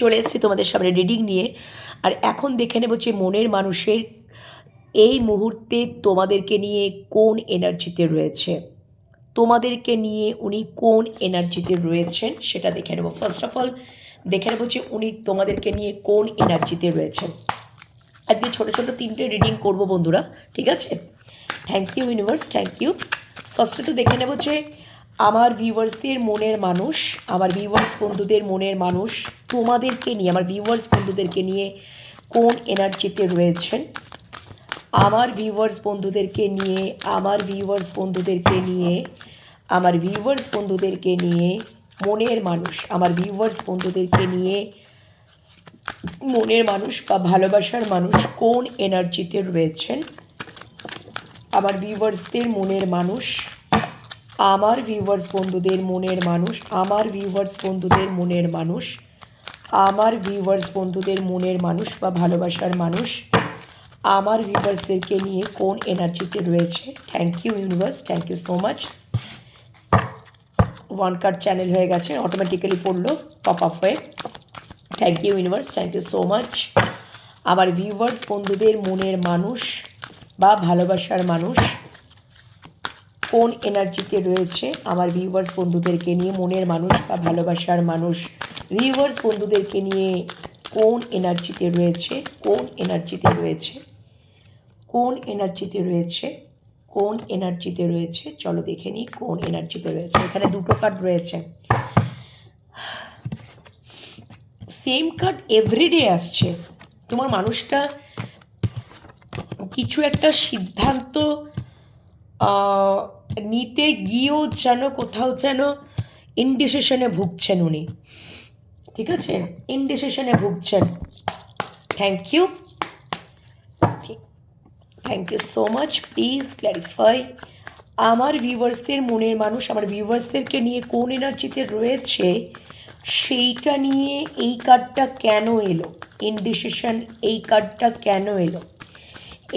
চলে এসেছি তোমাদের সামনে রিডিং নিয়ে। আর এখন দেখে নেব যে মনের মানুষের এই মুহূর্তে তোমাদেরকে নিয়ে কোন এনার্জিতে রয়েছে। তোমাদেরকে নিয়ে উনি কোন এনার্জিতে রয়েছেন সেটা দেখে নেব। ফার্স্ট অফ অল দেখে নেব যে উনি তোমাদেরকে নিয়ে কোন এনার্জিতে রয়েছেন। আজকে ছোটো ছোটো তিনটে রিডিং করব বন্ধুরা, ঠিক আছে? Thank you universe thank you ফার্স্টে তো দেখে নেব যে আমার ভিউয়ার্সদের মনের মানুষ, আমার ভিউয়ার্স বন্ধুদের মনের মানুষ, তোমাদেরকে নিয়ে, আমার ভিউয়ার্স বন্ধুদেরকে নিয়ে কোন এনার্জিতে রয়েছেন? আমার ভিউয়ার্স বন্ধুদেরকে নিয়ে, আমার ভিউয়ার্স বন্ধুদেরকে নিয়ে, আমার ভিউয়ার্স বন্ধুদেরকে নিয়ে মনের মানুষ, আমার ভিউয়ার্স বন্ধুদেরকে নিয়ে মনের মানুষ বা ভালোবাসার মানুষ কোন এনার্জিতে রয়েছেন? আমার ভিউয়ার্সদের মনের মানুষ আমার ভিউয়ার্স বন্ধুদের মনের মানুষ, আমার ভিউয়ার্স বন্ধুদের মনের মানুষ, আমার ভিউয়ার্স বন্ধুদের মনের মানুষ বা ভালোবাসার মানুষ, আমার ভিউয়ার্সদেরকে নিয়ে কোন এনার্জিতে রয়েছে? Thank you universe thank you so much one card channel হয়ে গেছে অটোমেটিক্যালি পড়ল পপ আপ হয়ে। Thank you universe thank you so much আমার ভিউয়ার্স বন্ধুদের মনের মানুষ বা ভালোবাসার মানুষ কোন এনার্জিতে রয়েছে আমার ভিউয়ার্স বন্ধুদেরকে নিয়ে, মনের মানুষ বা ভালোবাসার মানুষ? ভিউয়ার্স বন্ধুদেরকে নিয়ে কোন এনার্জিতে রয়েছে? কোন এনার্জিতে রয়েছে? কোন এনার্জিতে রয়েছে? কোন এনার্জিতে রয়েছে? চলো দেখে নিই কোন এনার্জিতে রয়েছে। এখানে দুটো কার্ড রয়েছে। সেম কার্ড এভরিডে আসছে। তোমার মানুষটা কিছু একটা সিদ্ধান্ত নিতে গিয়েও যেন কোথাও যেন ইনডিসিশনে ভুগছেন উনি। ঠিক আছে? ইনডিসিশনে ভুগছেন। Thank you thank you so much please clarify আমার ভিউয়ার্সদের মনের মানুষ, আমার ভিউয়ার্সদেরকে নিয়ে কোন এনার্জিতে রয়েছে, সেইটা নিয়ে এই কার্ডটা কেন এলো? ইনডিসিশন এই কার্ডটা কেন এলো?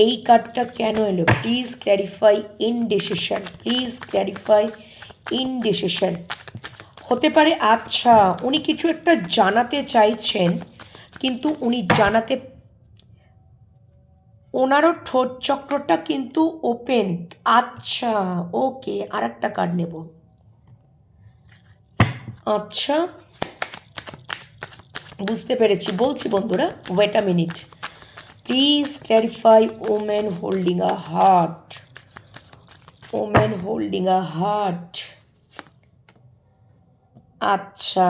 এই কার্ডটা কেন এলো? Please clarify indecision please clarify indecision হতে পারে আচ্ছা উনি কিছু একটা জানাতে চাইছেন, কিন্তু উনি জানাতে ওনারও ঠোঁট চক্রটা কিন্তু ওপেন আচ্ছা ওকে আর একটা কার্ড নেব। আচ্ছা বুঝতে পেরেছি। বলছি বন্ধুরা wait a minute please clarify women holding a heart women holding a heart আচ্ছা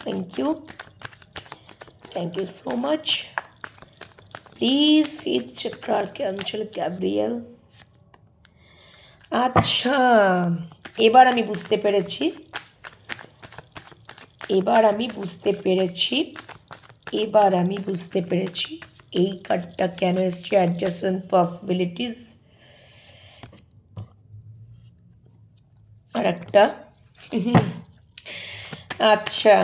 thank you thank you so much please fit চক্রার cancel ক্যাব্রিয়েল আচ্ছা এবার আমি বুঝতে পেরেছি। এবার আমি বুঝতে পেরেছি। এবার আমি বুঝতে পেরেছি এই কার্ডটা কেন এসছে অ্যাডজাস্টন পসিবিলিটিস আর একটা। আচ্ছা।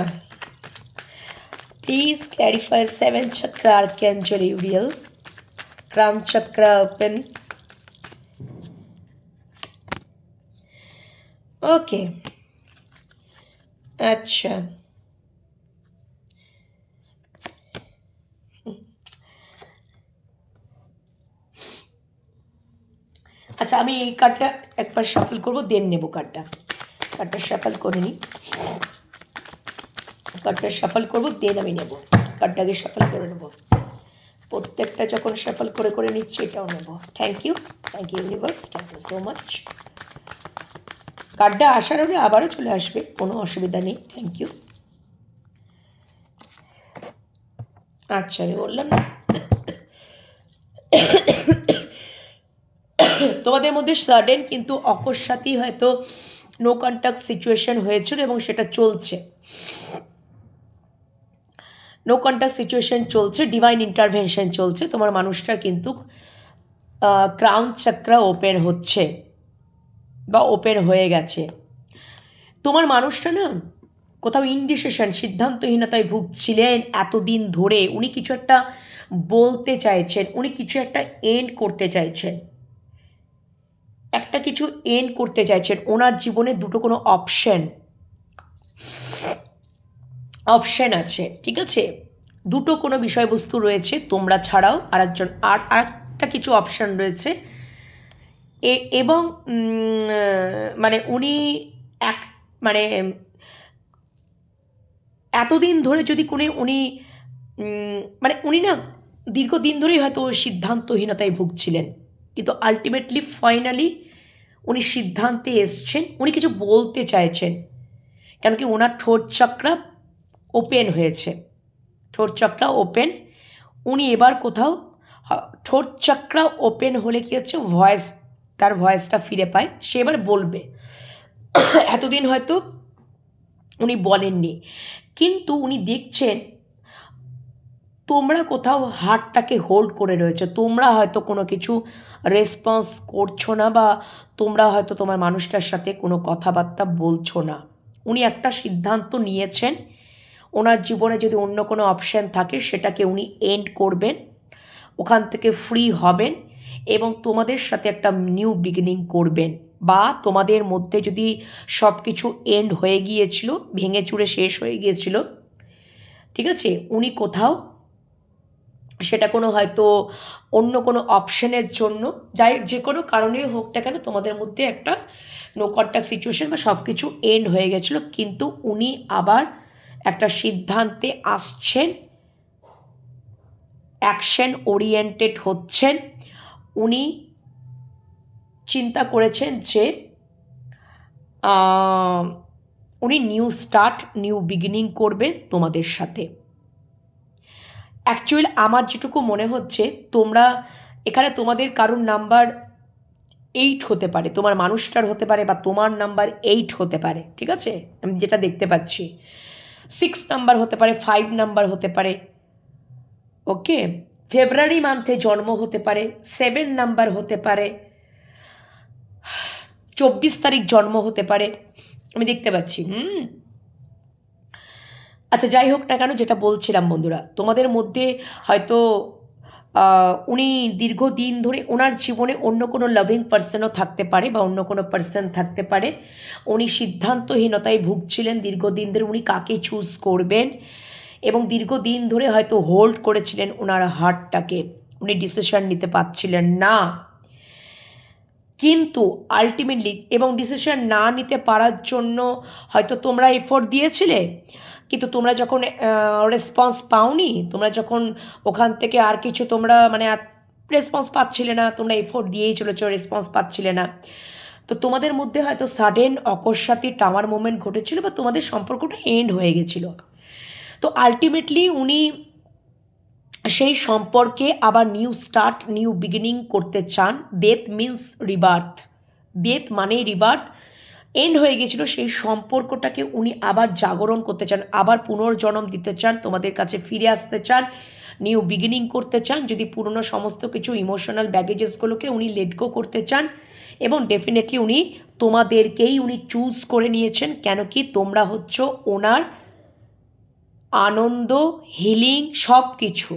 Please clarify seven chakra archangel Uriel crown chakra open okay আচ্ছা। আচ্ছা আমি এই কার্ডটা একবার শাফল করব দেন নেব কার্ডটা কার্ডটা শাফল করে নিই। কার্ডটা শাফল করব দেন আমি নেব। কার্ডটাকে শাফল করে নেব। প্রত্যেকটা যখন শাফল করে করে নিচ্ছি, এটাও নেব। Thank you thank you universe thank you so much কার্ডটা আসার হলে আবারও চলে আসবে, কোনো অসুবিধা নেই থ্যাংক ইউ আচ্ছা আমি বললাম না। তোমাদের মধ্যে সাডেন কিন্তু অকস্মাতেই হয়তো নো কন্ট্যাক্ট সিচুয়েশন হয়েছিল এবং সেটা চলছে। নো কন্ট্যাক্ট সিচুয়েশন চলছে ডিভাইন ইন্টারভেনশন চলছে, তোমার মানুষটার কিন্তু ক্রাউন চক্র ওপেন হচ্ছে। বা ওপেন হয়ে গেছে। তোমার মানুষটা না কোথাও ইনডিসিশন সিদ্ধান্তহীনতায় ভুগছিলেন এতদিন ধরে। উনি কিছু একটা বলতে চাইছেন, উনি কিছু একটা এন্ড করতে চাইছেন। একটা কিছু এন্ড করতে চাইছেন। ওনার জীবনে দুটো কোনো অপশন অপশন আছে, ঠিক আছে? দুটো কোনো বিষয়বস্তু রয়েছে তোমরা ছাড়াও, আরেকজন আর, আরেকটা কিছু অপশন রয়েছে। এবং মানে উনি এক মানে এতদিন ধরে যদি কোনো উনি মানে উনি না দীর্ঘদিন ধরেই হয়তো সিদ্ধান্তহীনতায় ভুগছিলেন। কিন্তু আলটিমেটলি ফাইনালি উনি সিদ্ধান্তে এসছেন। উনি কিছু বলতে চাইছেন। কেন কি ওনার ঠোঁট চক্রা ওপেন হয়েছে। ঠোঁট চক্রা ওপেন উনি এবার কোথাও ঠোঁট চক্রা ওপেন হলে কি হচ্ছে? ভয়েস তার ভয়েসটা ফিরে পায়, সে এবার বলবে। এতদিন হয়তো উনি বলেননি, কিন্তু উনি দেখছেন তোমরা কোথাও হার্টটাকে হোল্ড করে রয়েছে, তোমরা হয়তো কোনো কিছু রেসপন্স করছ না বা তোমরা হয়তো তোমার মানুষটার সাথে কোনো কথাবার্তা বলছো না। উনি একটা সিদ্ধান্ত নিয়েছেন, ওনার জীবনে যদি অন্য কোনো অপশান থাকে সেটাকে উনি এন্ড করবেন, ওখান থেকে ফ্রি হবেন এবং তোমাদের সাথে একটা নিউ বিগিনিং করবেন বা তোমাদের মধ্যে যদি সব কিছু এন্ড হয়ে গিয়েছিল, ভেঙে চুড়ে শেষ হয়ে গিয়েছিল, ঠিক আছে? উনি কোথাও সেটা কোনো হয়তো অন্য কোনো অপশনের জন্য, যাই যে কোনো কারণে হোক না কেন, তোমাদের মধ্যে একটা নো কন্ট্যাক্ট সিচুয়েশন বা সব কিছু এন্ড হয়ে গেছিল কিন্তু উনি আবার একটা সিদ্ধান্তে আসছেন অ্যাকশন ওরিয়েন্টেড হচ্ছেন। উনি চিন্তা করেছেন যে উনি নিউ স্টার্ট নিউ বিগিনিং করবেন তোমাদের সাথে। অ্যাকচুয়ালি আমার যেটুকু মনে হচ্ছে, তোমরা, এখানে তোমাদের কারুর নাম্বার এইট হতে পারে, তোমার মানুষটার হতে পারে বা তোমার নাম্বার এইট হতে পারে, ঠিক আছে? আমি যেটা দেখতে পাচ্ছি। সিক্স নাম্বার হতে পারে ফাইভ নাম্বার হতে পারে ওকে ফেব্রুয়ারি মান্থে জন্ম হতে পারে সেভেন নাম্বার হতে পারে, চব্বিশ তারিখ জন্ম হতে পারে। আমি দেখতে পাচ্ছি, হুম। আচ্ছা যাই হোক না কেন, যেটা বলছিলাম বন্ধুরা, তোমাদের মধ্যে হয়তো উনি দীর্ঘদিন ধরে ওনার জীবনে অন্য কোনো লাভিং পার্সনও থাকতে পারে বা অন্য কোনো পার্সন থাকতে পারে। উনি সিদ্ধান্তহীনতায় ভুগছিলেন, দীর্ঘদিন ধরে উনি কাকে চুজ করবেন? এবং দীর্ঘদিন ধরে হয়তো হোল্ড করেছিলেন ওনার হার্টটাকে উনি ডিসিশন নিতে পারছিলেন না। কিন্তু আলটিমেটলি এবং ডিসিশন না নিতে পারার জন্য হয়তো তোমরা এফোর্ট দিয়েছিলে। কিন্তু তোমরা যখন রেসপন্স পাওনি, তোমরা যখন ওখান থেকে আর কিছু তোমরা মানে আর রেসপন্স পাচ্ছিলে না, তোমরা এফোর্ট দিয়েই চলেছো রেসপন্স পাচ্ছিলে না। তো তোমাদের মধ্যে হয়তো সাডেন অকস্মাতি টাওয়ার মোমেন্ট ঘটেছিল বা তোমাদের সম্পর্কটা এন্ড হয়ে গেছিল। তো আলটিমেটলি উনি সেই সম্পর্কে আবার নিউ স্টার্ট নিউ বিগিনিং করতে চান। ডেথ মিন্স রিবার্থ ডেথ মানেই রিবার্থ এন্ড হয়ে গেছিল সেই সম্পর্কটাকে উনি আবার জাগরণ করতে চান, আবার পুনর্জন্ম দিতে চান, তোমাদের কাছে ফিরে আসতে চান নিউ বিগিনিং করতে চান, যদি পুরনো সমস্ত কিছু ইমোশনাল ব্যাগেজেসগুলোকে উনি লেট গো করতে চান, এবং ডেফিনেটলি উনি তোমাদেরকেই উনি চুজ করে নিয়েছেন, কেন কি তোমরা হচ্ছ ওনার আনন্দ হিলিং সব কিছু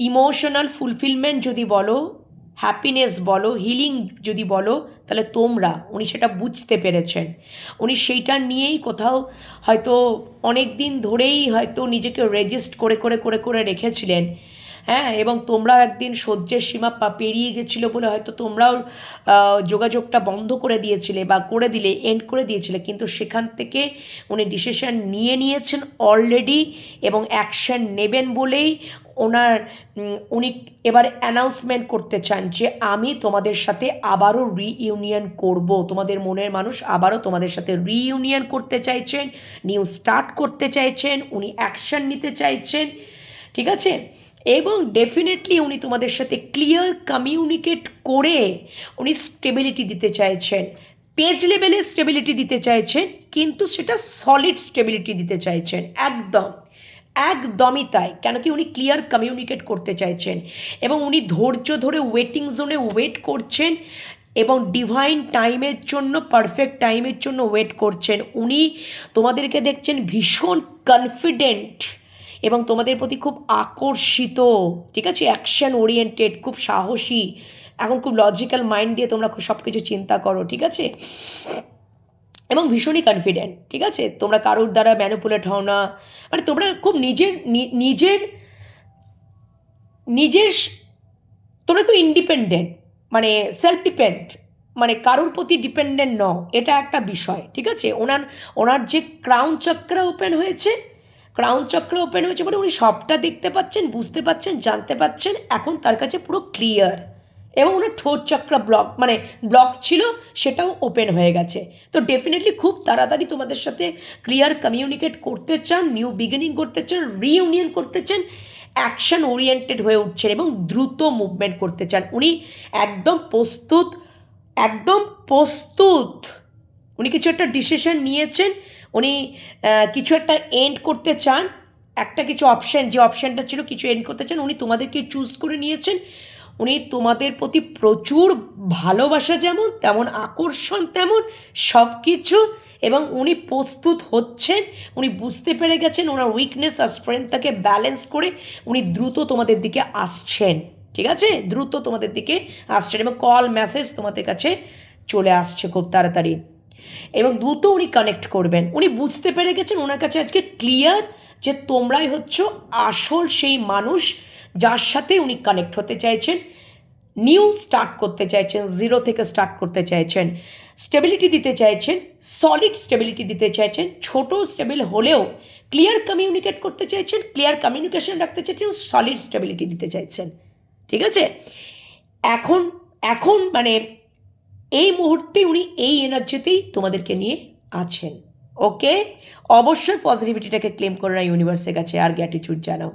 ইমোশনাল ফুলফিলমেন্ট যদি বলো হ্যাপিনেস বলো হিলিং যদি বলো, তাহলে তোমরা, উনি সেটা বুঝতে পেরেছেন। উনি সেইটা নিয়েই কোথাও হয়তো অনেক দিন ধরেই হয়তো নিজেকে রেজিস্ট করে করে করে করে রেখেছিলেন। হ্যাঁ এবং তোমরাও একদিন সহ্যের সীমা পা, পেরিয়ে গেছিল বলে হয়তো তোমরাও যোগাযোগটা বন্ধ করে দিয়েছিলে বা করে দিলে এন্ড করে দিয়েছিলে। কিন্তু সেখান থেকে উনি ডিসিশন নিয়ে নিয়েছেন অলরেডি এবং অ্যাকশন নেবেন বলেই ওনার উনি এবার অ্যানাউন্সমেন্ট করতে চান যে আমি তোমাদের সাথে আবারও রিইউনিয়ন করব। তোমাদের মনের মানুষ আবারও তোমাদের সাথে রিইউনিয়ন করতে চাইছেন নিউ স্টার্ট করতে চাইছেন, উনি অ্যাকশন নিতে চাইছেন। ঠিক আছে? এবং ডেফিনেটলি উনি তোমাদের সাথে ক্লিয়ার কমিউনিকেট করে উনি স্টেবিলিটি দিতে চাইছেন। পেজ লেভেলে স্টেবিলিটি দিতে চাইছেন, কিন্তু সেটা সলিড স্টেবিলিটি দিতে চাইছেন। একদম, একদমই তাই, কেন কি উনি ক্লিয়ার কমিউনিকেট করতে চাইছেন। এবং উনি ধৈর্য ধরে ওয়েটিং জোনে ওয়েট করছেন এবং ডিভাইন টাইমের জন্য পারফেক্ট টাইমের জন্য ওয়েট করছেন। উনি তোমাদেরকে দেখছেন ভীষণ কনফিডেন্ট এবং তোমাদের প্রতি খুব আকর্ষিত, ঠিক আছে? অ্যাকশন ওরিয়েন্টেড খুব সাহসী, এখন খুব লজিক্যাল মাইন্ড দিয়ে তোমরা খুব সব কিছু চিন্তা করো, ঠিক আছে? এবং ভীষণই কনফিডেন্ট ঠিক আছে? তোমরা কারোর দ্বারা ম্যানুপুলেট হও না। মানে তোমরা খুব নিজের নিজের নিজের তোমরা খুব ইন্ডিপেন্ডেন্ট মানে সেলফ ডিপেন্ড মানে কারোর প্রতি ডিপেন্ডেন্ট নও। এটা একটা বিষয়, ঠিক আছে? ওনার ওনার যে ক্রাউন চক্র ওপেন হয়েছে ক্রাউন চক্র ওপেন হয়েছে মানে উনি সবটা দেখতে পাচ্ছেন, বুঝতে পাচ্ছেন, জানতে পাচ্ছেন। এখন তার কাছে পুরো ক্লিয়ার এবং ওনার ঠোঁট চক্র ব্লক মানে ব্লক ছিল, সেটাও ওপেন হয়ে গেছে। তো ডেফিনেটলি খুব তাড়াতাড়ি তোমাদের সাথে ক্লিয়ার কমিউনিকেট করতে চান নিউ বিগিনিং করতে চান রিইউনিয়ন করতে চান অ্যাকশন ওরিয়েন্টেড হয়ে উঠছেন এবং দ্রুত মুভমেন্ট করতে চান। উনি একদম প্রস্তুত একদম প্রস্তুত। উনি কিছু একটা ডিসিশন নিয়েছেন উনি কিছু একটা এন্ড করতে চান, একটা কিছু অপশান যে অপশানটা ছিল কিছু এন্ড করতে চান, উনি তোমাদেরকে চুজ করে নিয়েছেন। উনি তোমাদের প্রতি প্রচুর ভালোবাসা যেমন, তেমন আকর্ষণ তেমন সব কিছু এবং উনি প্রস্তুত হচ্ছেন, উনি বুঝতে পেরে গেছেন ওনার উইকনেস আর স্ট্রেংথটাকে ব্যালেন্স করে উনি দ্রুত তোমাদের দিকে আসছেন। ঠিক আছে? দ্রুত তোমাদের দিকে আসছেন এবং কল মেসেজ তোমাদের কাছে চলে আসছে খুব তাড়াতাড়ি। এবং দ্রুত উনি কানেক্ট করবেন। উনি বুঝতে পেরে গেছেন ওনার কাছে আজকে ক্লিয়ার যে তোমরাই হচ্ছ আসল সেই মানুষ যার সাথে উনি কানেক্ট হতে চাইছেন। নিউ স্টার্ট করতে চাইছেন জিরো থেকে স্টার্ট করতে চাইছেন। স্টেবিলিটি দিতে চাইছেন সলিড স্টেবিলিটি দিতে চাইছেন। ছোট স্টেবিল হলেও ক্লিয়ার কমিউনিকেট করতে চাইছেন ক্লিয়ার কমিউনিকেশন রাখতে চাইছেন সলিড স্টেবিলিটি দিতে চাইছেন। ঠিক আছে? এখন এখন মানে এই মুহূর্তে উনি এই এনার্জিতেই তোমাদেরকে নিয়ে আছেন। ওকে অবশ্যই পজিটিভিটিটাকে ক্লেম করে না ইউনিভার্সের কাছে আর গ্যাটিটিউড জানাও।